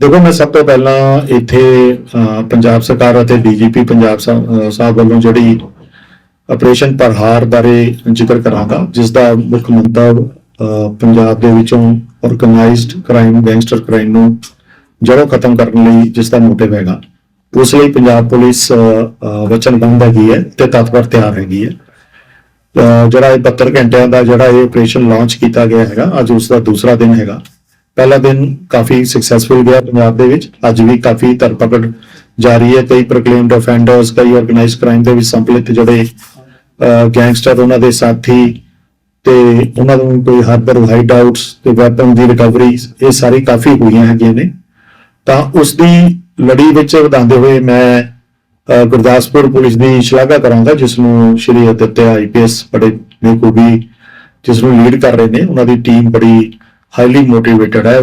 ਦੇਖੋ ਮੈਂ ਸਭ ਤੋਂ ਪਹਿਲਾਂ ਇੱਥੇ ਪੰਜਾਬ ਸਰਕਾਰ ਅਤੇ ਡੀਜੀਪੀ ਪੰਜਾਬ ਸਾਹਿਬ ਅਹ, ਸਾਹਿਬ ਵੱਲੋਂ ਜਿਹੜੀ ਆਪਰੇਸ਼ਨ ਪ੍ਰਹਾਰ ਬਾਰੇ ਜ਼ਿਕਰ ਕਰਾਂਗਾ ਜਿਸ ਦਾ ਮੁੱਖ ਮੰਤਵ ਪੰਜਾਬ ਦੇ ਵਿੱਚੋਂ ਆਰਗੇਨਾਈਜ਼ਡ ਕ੍ਰਾਈਮ ਗੈਂਗਸਟਰ ਕ੍ਰਾਈਮ ਨੂੰ ਜੜੋਂ ਖਤਮ ਕਰਨ ਲਈ ਜਿਸ ਦਾ ਮੋਟਿਵ ਹੈਗਾ ਉਸ ਲਈ ਪੰਜਾਬ ਪੁਲਿਸ ਅਹ, ਵਚਨਬੱਧ ਹੈਗੀ ਹੈ ਤੇ ਤਤਪਰ ਤਿਆਰ ਹੈਗੀ ਹੈ। ਜਿਹੜਾ ਇਹ 72 ਘੰਟਿਆਂ ਦਾ ਜਿਹੜਾ ਇਹ ਆਪਰੇਸ਼ਨ ਲਾਂਚ ਕੀਤਾ ਗਿਆ ਹੈਗਾ ਅੱਜ ਉਸ ਦਾ ਦੂਸਰਾ ਦਿਨ ਹੈਗਾ। ਪਹਿਲਾ ਦਿਨ ਕਾਫੀ ਸਕਸੈਸਫੁਲ ਗਿਆ ਪੰਜਾਬ ਦੇ ਵਿੱਚ। ਅੱਜ ਵੀ ਕਾਫੀ ਧਰਪਕੜ ਜਾਰੀ ਹੈ। ਕਈ ਪ੍ਰੋਕਲੇਮਡ ਅਫੈਂਡਰਸ ਕਈ ਆਰਗੇਨਾਈਜ਼ਡ ਕ੍ਰਾਈਮ ਦੇ ਵਿੱਚ ਸੰਪਲਿਤ ਜਿਹੜੇ ਗੈਂਗਸਟਰ ਉਹਨਾਂ ਦੇ ਸਾਥੀ ਤੇ ਉਹਨਾਂ ਨੂੰ ਕੋਈ ਹਰਬਰ ਹਾਈਡ ਆਊਟਸ ਤੇ ਵੈਪਨ ਦੀ ਰਿਕਵਰੀ ਇਹ ਸਾਰੀ ਕਾਫੀ ਹੋਈਆਂ ਹੈਗੀਆਂ ਨੇ। ਤਾਂ ਉਸ ਦੀ ਲੜੀ ਵਿੱਚ ਵਧਾਉਂਦੇ ਹੋਏ ਮੈਂ ਗੁਰਦਾਸਪੁਰ ਪੁਲਿਸ ਦੀ ਸ਼ਲਾਘਾ ਕਰਾਂਗਾ, ਜਿਸ ਨੂੰ ਸ਼੍ਰੀ ਅਦਿੱਤਿਆ ਆਈਪੀਐਸ ਬੜੇ ਬੇਖੂਬੀ ਜਿਸ ਨੂੰ ਲੀਡ ਕਰ ਰਹੇ ਨੇ। ਉਹਨਾਂ ਦੀ ਟੀਮ ਬੜੀ ਹਾਈਲੀ ਮੋਟੀਵੇਟਡ ਹੈ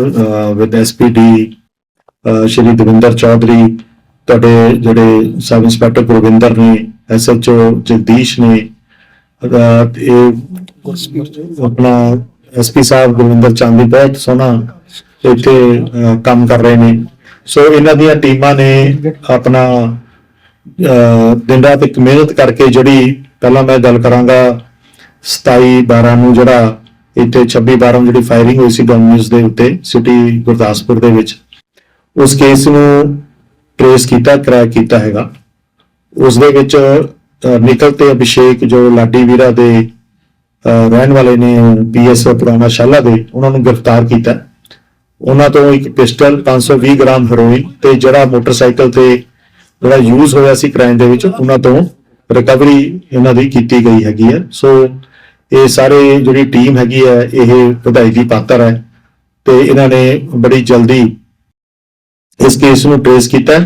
ਵਿਦ ਐਸਪੀਡੀ ਸ਼੍ਰੀ ਦਵਿੰਦਰ ਚੌਧਰੀ ਤੁਹਾਡੇ ਜਿਹੜੇ ਸਬ ਇੰਸਪੈਕਟਰ ਗੁਰਵਿੰਦਰ ਨੇ ਐਸਐਚਓ ਜਗਦੀਸ਼ ਨੇ ਅਹ, ਤੇ ਇਹ ਆਪਣਾ ਐਸਪੀ ਸਾਹਿਬ ਗੁਰਵਿੰਦਰ ਚਾਂਦੀ ਬਹੁਤ ਸੋਹਣਾ ਇੱਥੇ ਕੰਮ ਕਰ ਰਹੇ ਨੇ। ਸੋ ਇਹਨਾਂ ਦੀਆਂ ਟੀਮਾਂ ਨੇ ਆਪਣਾ ਦਿਨ ਰਾਤ ਇੱਕ ਮਿਹਨਤ ਕਰਕੇ ਜਿਹੜੀ ਪਹਿਲਾਂ ਮੈਂ ਗੱਲ ਕਰਾਂਗਾ 27 12 ਨੂੰ ਜਿਹੜਾ ਇੱਥੇ 26 12 ਜਿਹੜੀ ਫਾਇਰਿੰਗ ਹੋਈ ਸੀ ਡੋਮਿਨਸ ਦੇ ਉੱਤੇ ਸਿਟੀ ਗੁਰਦਾਸਪੁਰ ਦੇ ਵਿੱਚ। ਉਸ ਕੇਸ ਨੂੰ ਟ੍ਰੇਸ ਕੀਤਾ ਕ੍ਰੈਕ ਕੀਤਾ ਹੈਗਾ। ਉਸ ਦੇ ਵਿੱਚ ਅਹ, ਨਿਕਲ ਤੇ ਅਭਿਸ਼ੇਕ ਜੋ ਲਾਡੀ ਵੀਰਾ ਦੇ ਰਹਿਣ ਵਾਲੇ ਨੇ ਪੀਐਸ ਪੁਰਾਣਾ ਸ਼ਾਲਾ ਦੇ ਉਹਨਾਂ ਨੂੰ ਗ੍ਰਿਫਤਾਰ ਕੀਤਾ। ਉਹਨਾਂ ਤੋਂ ਇੱਕ ਪਿਸਟਲ 520 ਗ੍ਰਾਮ ਹੈਰੋਇਨ ਤੇ ਜਿਹੜਾ ਮੋਟਰਸਾਈਕਲ ਤੇ ਜਿਹੜਾ ਯੂਜ਼ ਹੋਇਆ ਸੀ ਕ੍ਰਾਈਮ ਦੇ ਵਿੱਚ ਉਹਨਾਂ ਤੋਂ ਰਿਕਵਰੀ ਇਹਨਾਂ ਦੀ ਕੀਤੀ ਗਈ ਹੈਗੀ ਹੈ। ਸੋ ਇਹ ਸਾਰੇ ਜਿਹੜੀ ਟੀਮ ਹੈਗੀ ਹੈ, ਇਹ ਵਧਾਈ ਦੀ ਪਾਤਰ ਹੈ ਤੇ ਇਹਨਾਂ ਨੇ ਬੜੀ ਜਲਦੀ ਇਸ ਕੇਸ ਨੂੰ ਟ੍ਰੇਸ ਕੀਤਾ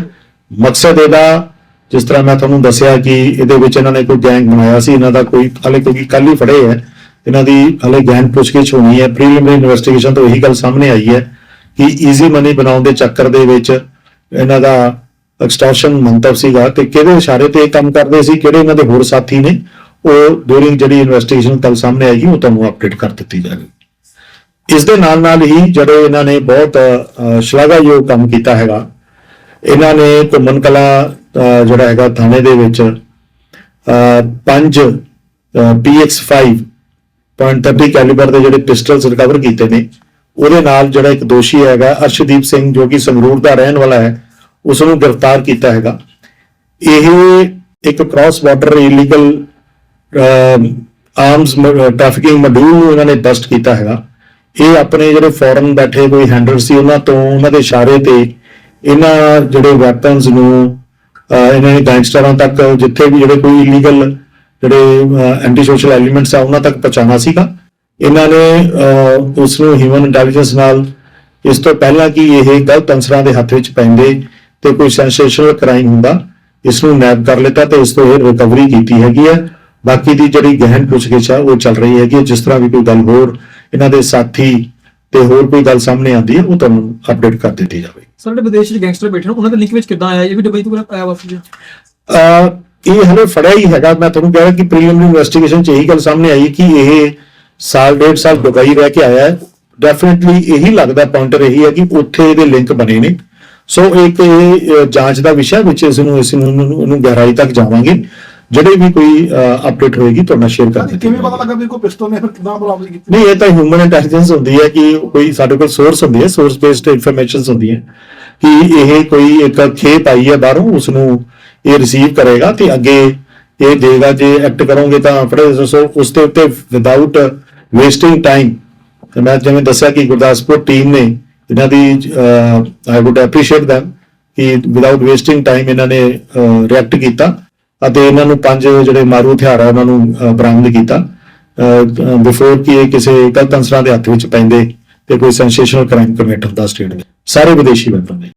ਮਕਸਦ ਇਹਦਾ, ਜਿਸ ਤਰ੍ਹਾਂ ਮੈਂ ਤੁਹਾਨੂੰ ਦੱਸਿਆ ਕਿ ਇਹਦੇ ਵਿੱਚ ਇਹਨਾਂ ਨੇ ਕੋਈ ਗੈਂਗ ਬਣਾਇਆ ਸੀ, ਇਹਨਾਂ ਦਾ ਕੋਈ ਹਲੇ ਕਿਉਂਕਿ ਕੱਲ ਹੀ ਫੜੇ ਹੈ, ਇਹਨਾਂ ਦੀ ਹਲੇ ਗੈਂਗ ਪੁੱਛਗਿੱਛ ਹੋਣੀ ਹੈ। ਪ੍ਰੀਲਿਮਿਨਰੀ ਇਨਵੈਸਟੀਗੇਸ਼ਨ ਤੋਂ ਇਹੀ ਗੱਲ ਸਾਹਮਣੇ ਆਈ ਹੈ ਕਿ ਈਜ਼ੀ ਮਨੀ ਬਣਾਉਣ ਦੇ ਚੱਕਰ ਦੇ ਵਿੱਚ ਇਹਨਾਂ ਦਾ ਐਕਸਟੋਰਸ਼ਨ ਮੰਤਵ ਸੀਗਾ ਤੇ ਕਿਹਦੇ ਇਸ਼ਾਰੇ ਤੇ ਇਹ ਕੰਮ ਕਰਦੇ ਸੀ, ਕਿਹੜੇ ਇਹਨਾਂ ਦੇ ਹੋਰ ਸਾਥੀ ਨੇ ਉਹ ਡੂਰਿੰਗ ਜਿਹੜੀ ਇਨਵੈਸਟੀਗੇਸ਼ਨ ਕੱਲ ਸਾਹਮਣੇ ਆਏਗੀ ਉਹ ਤੁਹਾਨੂੰ ਅਪਡੇਟ ਕਰ ਦਿੱਤੀ ਜਾਵੇਗੀ। ਇਸ ਦੇ ਨਾਲ ਨਾਲ ਹੀ ਜਿਹੜੇ ਇਹਨਾਂ ਨੇ ਬਹੁਤ ਸ਼ਲਾਘਾਯੋਗ ਕੰਮ ਕੀਤਾ ਹੈਗਾ ਇਹਨਾਂ ਨੇ ਘੁੰਮਣ ਕਲਾ ਜਿਹੜਾ ਹੈਗਾ ਥਾਣੇ ਦੇ ਵਿੱਚ ਅਹ, ਪੰਜ PX5 .30 ਕੈਲੀਬਰ ਦੇ ਜਿਹੜੇ ਪਿਸਟਲਸ ਰਿਕਵਰ ਕੀਤੇ ਨੇ ਉਹਦੇ ਨਾਲ ਜਿਹੜਾ ਇੱਕ ਦੋਸ਼ੀ ਹੈਗਾ ਅਰਸ਼ਦੀਪ ਸਿੰਘ ਜੋ ਕਿ ਸੰਗਰੂਰ ਦਾ ਰਹਿਣ ਵਾਲਾ ਹੈ ਉਸ ਨੂੰ ਗ੍ਰਿਫਤਾਰ ਕੀਤਾ ਹੈਗਾ। ਇਹ ਇੱਕ cross border illegal arms trafficking module ਨੂੰ ਇਹਨਾਂ ਨੇ ਬਸਟ ਕੀਤਾ ਹੈਗਾ। ਇਹ ਆਪਣੇ ਜਿਹੜੇ ਫੋਰਨ ਬੈਠੇ ਕੋਈ ਹੈਂਡਲਰ ਸੀ ਉਹਨਾਂ ਤੋਂ ਉਹਨਾਂ ਦੇ ਇਸ਼ਾਰੇ ਤੇ ਇਹਨਾਂ ਜਿਹੜੇ ਵੈਪਨਸ ਨੂੰ ਇਹਨਾਂ ਨੇ ਗੈਂਗਸਟਰਾਂ ਤੱਕ ਜਿੱਥੇ ਵੀ ਜਿਹੜੇ ਕੋਈ ਇਲੀਗਲ ਜਿਹੜੇ ਐਂਟੀ ਸੋਸ਼ਲ ਐਲੀਮੈਂਟਸ ਆ ਉਹਨਾਂ ਤੱਕ ਪਹੁੰਚਾਉਣਾ ਸੀਗਾ। ਇਹਨਾਂ ਨੇ ਅਹ, ਉਸ ਨੂੰ ਹਿਊਮਨ ਇੰਟੈਲੀਜੈਂਸ ਨਾਲ ਇਸ ਤੋਂ ਪਹਿਲਾਂ ਕਿ ਇਹ ਗਲਤ ਅਨਸਰਾਂ ਦੇ ਹੱਥ ਵਿੱਚ ਪੈਂਦੇ ਤੇ ਕੋਈ ਸੈਂਸੇਸ਼ਨਲ ਕ੍ਰਾਈਮ ਹੁੰਦਾ ਇਸ ਨੂੰ ਨੈਪ ਕਰ ਲਿੱਤਾ ਤੇ ਇਸ ਤੋਂ ਇਹ ਰਿਕਵਰੀ ਕੀਤੀ ਹੈਗੀ ਹੈ ਬਾਕੀ ਦੀ ਜਿਹੜੀ ਗਹਿਣ ਪੁੱਛਗਿੱਛ ਆ ਉਹ ਚੱਲ ਰਹੀ ਹੈ। ਜਿਸ ਤਰ੍ਹਾਂ ਵੀ ਕੋਈ ਗੱਲ ਹੋਰ ਇਹਨਾਂ ਦੇ ਸਾਥੀ ਤੇ ਹੋਰ ਕੋਈ ਗੱਲ ਸਾਹਮਣੇ ਆਉਂਦੀ ਹੈ ਉਹ ਤੁਹਾਨੂੰ ਅਪਡੇਟ ਕਰ ਦਿੱਤੀ ਜਾਵੇਗੀ। ਸਰ ਜਿਹੜੇ ਵਿਦੇਸ਼ ਗੈਂਗਸਟਰ ਬੈਠੇ ਨੇ ਉਹਨਾਂ ਦੇ ਲਿੰਕ ਵਿੱਚ ਕਿੱਦਾਂ ਆਇਆ? ਇਹ ਵੀ ਦੁਬਈ ਤੋਂ ਆਇਆ ਵਾਪਸ ਜੀ ਇਹ ਹਲੇ ਫੜਿਆ ਹੀ ਹੈਗਾ। ਮੈਂ ਤੁਹਾਨੂੰ ਕਹਿ ਰਿਹਾ ਕਿ ਪ੍ਰੀਲਿਮਿਨਰੀ ਇਨਵੈਸਟੀਗੇਸ਼ਨ ਚ ਇਹੀ ਗੱਲ ਸਾਹਮਣੇ ਆਈ ਕਿ ਇਹ ਸਾਲ ਡੇਢ ਸਾਲ ਦੁਬਈ ਰਹਿ ਕੇ ਆਇਆ ਹੈ। ਡੈਫੀਨਿਟਲੀ ਇਹੀ ਲੱਗਦਾ ਪੁਆਇੰਟਰ ਇਹੀ ਹੈ ਕਿ ਉੱਥੇ ਇਹਦੇ ਲਿੰਕ ਬਣੇ ਨੇ। ਸੋ ਇੱਕ ਇਹ ਜਾਂਚ ਦਾ ਵਿਸ਼ਾ ਵਿੱਚ ਇਸ ਨੂੰ ਇਸ ਨੂੰ ਗਹਿਰਾਈ ਤੱਕ ਜਾਵਾਂਗੇ। ਜਿਹੜੇ ਵੀ ਕੋਈ ਅਪਡੇਟ ਹੋਏਗੀ ਤੁਹਾਡੇ ਸ਼ੇਅਰ ਕਰ ਦਿੱਤੀ ਕਿਵੇਂ ਪਤਾ। ਲੱਗਾ ਵੀ ਕੋਈ ਪਿਸਤੌਲ ਨੇ ਫਿਰ ਕਿਦਾਂ ਬਰਾਮਦ ਕੀਤੀ? ਨਹੀਂ ਇਹ ਤਾਂ ਹਿਊਮਨ ਇੰਟੈਲੀਜੈਂਸ ਹੁੰਦੀ ਹੈ ਕਿ ਕੋਈ ਸਾਡੇ ਕੋਲ ਸੋਰਸ ਹੁੰਦੀ ਹੈ ਸੋਰਸ ਬੇਸਡ ਇਨਫੋਰਮੇਸ਼ਨਸ ਹੁੰਦੀਆਂ ਕਿ ਇਹ ਕੋਈ ਇੱਕ ਖੇਪ ਆਈ ਹੈ ਬਾਹਰੋਂ ਉਸ ਨੂੰ ਇਹ ਰਿਸੀਵ ਕਰੇਗਾ ਤੇ ਅੱਗੇ ਇਹ ਦੇਗਾ ਜੇ ਐਕਟ ਕਰੋਗੇ ਤਾਂ ਫੜੇ ਸੋ ਉਸ ਦੇ ਉੱਤੇ ਵਿਦਆਊਟ ਵੇਸਟਿੰਗ ਟਾਈਮ ਮੈਂ ਜਿਵੇਂ ਦੱਸਿਆ ਕਿ ਗੁਰਦਾਸਪੁਰ ਟੀਮ ਨੇ ਇਹਨਾਂ ਦੀ ਆਈ ਊਡ ਐਪਰੀਸ਼ੀਏਟ them ਕਿ ਵਿਦਆਊਟ ਵੇਸਟਿੰਗ ਟਾਈਮ ਇਹਨਾਂ ਨੇ ਰਿਐਕਟ ਕੀਤਾ। ਅਤੇ ਇਹਨਾਂ ਨੂੰ ਪੰਜ ਜਿਹੜੇ ਮਾਰੂ ਹਥਿਆਰ ਆ, ਉਹਨਾਂ ਨੂੰ ਬਰਾਮਦ ਕੀਤਾ। ਬਿਫੋਰ ਕਿ ਇਹ ਕਿਸੇ ਗਲਤ ਅਨਸਰਾਂ ਦੇ ਹੱਥ ਵਿੱਚ ਪੈਂਦੇ ਤੇ ਕੋਈ ਸੈਂਸੇਸ਼ਨਲ ਕ੍ਰਾਈਮ ਕਮਿਟ ਹੁੰਦਾ ਸਟੇਟ ਦੇ ਸਾਰੇ ਵਿਦੇਸ਼ੀ ਵੈਪਨ ਨੇ।